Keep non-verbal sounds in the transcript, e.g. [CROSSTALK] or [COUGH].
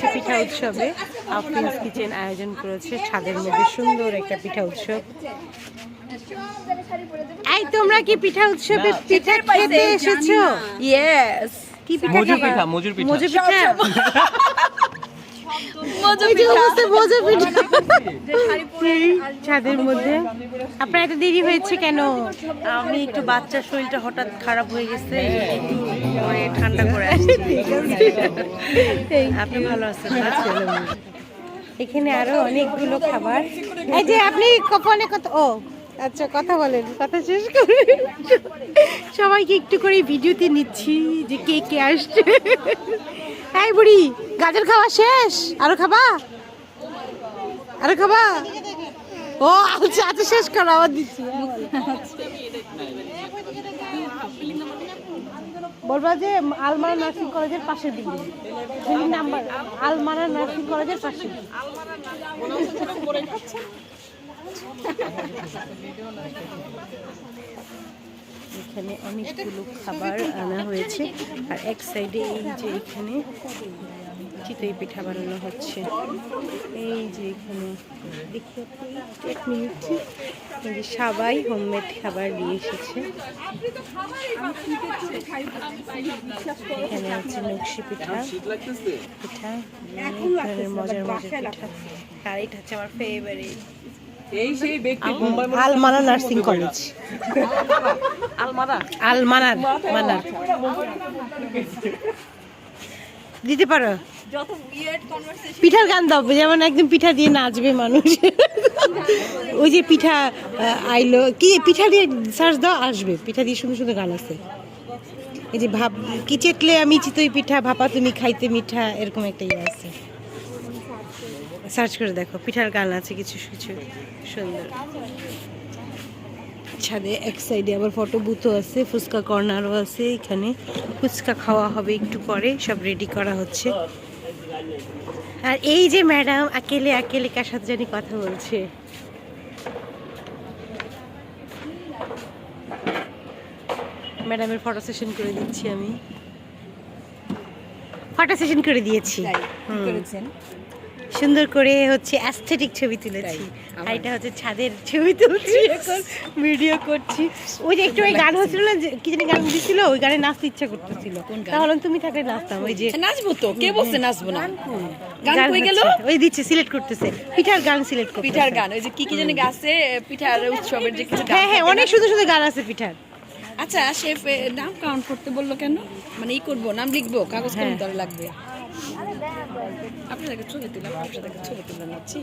হচ্ছে পিঠা উৎসবে আফরিন্স কিচেন আয়োজন করেছে ছাদের মধ্যে সুন্দর একটা পিঠা উৎসব। এই তোমরা কি পিঠা উৎসবে পিঠা খেতে এসেছ? ইয়েস কি পিঠা খাবা? মজুর পিঠা। মজুর পিঠা মজা ওই যে অবস্থা মজুর পিঠা এই ছাদের মধ্যে। আপনার এত দেরি হয়েছে কেন? আমি একটু বাচ্চার শরীরটা হঠাৎ খারাপ হয়ে গেছে একটু পরে ঠান্ডা করে [LAUGHS] আপনি ভালো আছেন এখানে আরও অনেকগুলো খাবার। এই যে আপনি ফোনে কত ও আচ্ছা কথা বলেন কথা শেষ করে [LAUGHS] সবাইকে একটু করে ভিডিওতে নিচ্ছি যে কে কে আসছে। এই [LAUGHS] বুড়ি। গাজর খাওয়া শেষ? আরও খাবা? আরও খাবা? ও আচ্ছা আচ্ছা শেষ করো, আবার দিচ্ছি। বলবা যে আলমারা নার্সিং কলেজের পাশে বিল্ডিং বিল্ডিং নাম্বার আলমারা নার্সিং কলেজের পাশে এখানে অনেকগুলো খাবার আনা হয়েছে। আর এক সাইডে এই যে এখানে চিতই পিঠা বানানো হচ্ছে এই যে এখানে দেখি এক মিনিট এই যে সবাই হোমমেড খাবার দিয়ে এসেছে এখানে হচ্ছে নকশি পিঠা পিঠা মজার মজার পিঠা আর এটা হচ্ছে আমার ফেভারিট এই সেই ব্যক্তি আলমানা নার্সিং কলেজ আলমারা আলমানার মানার দিতে পারো। পিঠার গান দাও যেমন একদম পিঠা দিয়ে নাচবে মানুষ। ওই যে পিঠা আইলো কি পিঠা দিয়ে সার্চ দাও আসবে। পিঠা দিয়ে সুন্দর সুন্দর গান আছে। এই যে ভাব কি চেটলে আমি চিতই পিঠা ভাপা তুমি খাইতে মিঠা এরকম একটা ইয়ে আছে। সার্চ করে দেখো পিঠার গান আছে কিছু কিছু সুন্দর। ছাদে এক সাইডে আবার ফটো বুথও আছে ফুচকা কর্নারও আছে এখানে। ফুচকা খাওয়া হবে একটু পরে সব রেডি করা হচ্ছে। আর এই যে ম্যাডাম একেলে একেলে কার সাথে জানি কথা বলছে? ম্যাডামের ফটো সেশন করে দিচ্ছি আমি। ফটো সেশন করে দিয়েছি। করেছেন। সুন্দর করে হচ্ছে অ্যাস্থেটিক ছবি তুলেছি। আর এটা হচ্ছে ছাদের ছবি তুলছি [LAUGHS] এখন ভিডিও করছি। ওই যে একটু ওই গান হচ্ছিল না কি জানি গান দিছিল ওই গানে নাচতে ইচ্ছা করতেছিল। তাহলে তুমি থাকলে নাচতাম ওই যে নাচবো তো কে বলছে নাচবো না? গান কই গেল? ওই দিচ্ছে সিলেক্ট করতেছে। পিঠার গান সিলেক্ট করতেছে। পিঠার গান ওই যে কি কি জানি গাছে পিঠার উৎসবের যে কিছু গান হ্যাঁ হ্যাঁ অনেক সুন্দর সুন্দর গান আছে পিঠার। আচ্ছা শেফ নাম কাউন্ট করতে বলল কেন? মানে ই করব নাম লিখব কাগজ কলম হ্যাঁ। লাগবে। আপনাদের ছবি তুলাম আপনাদেরকে ছবি তুলে নিচ্ছি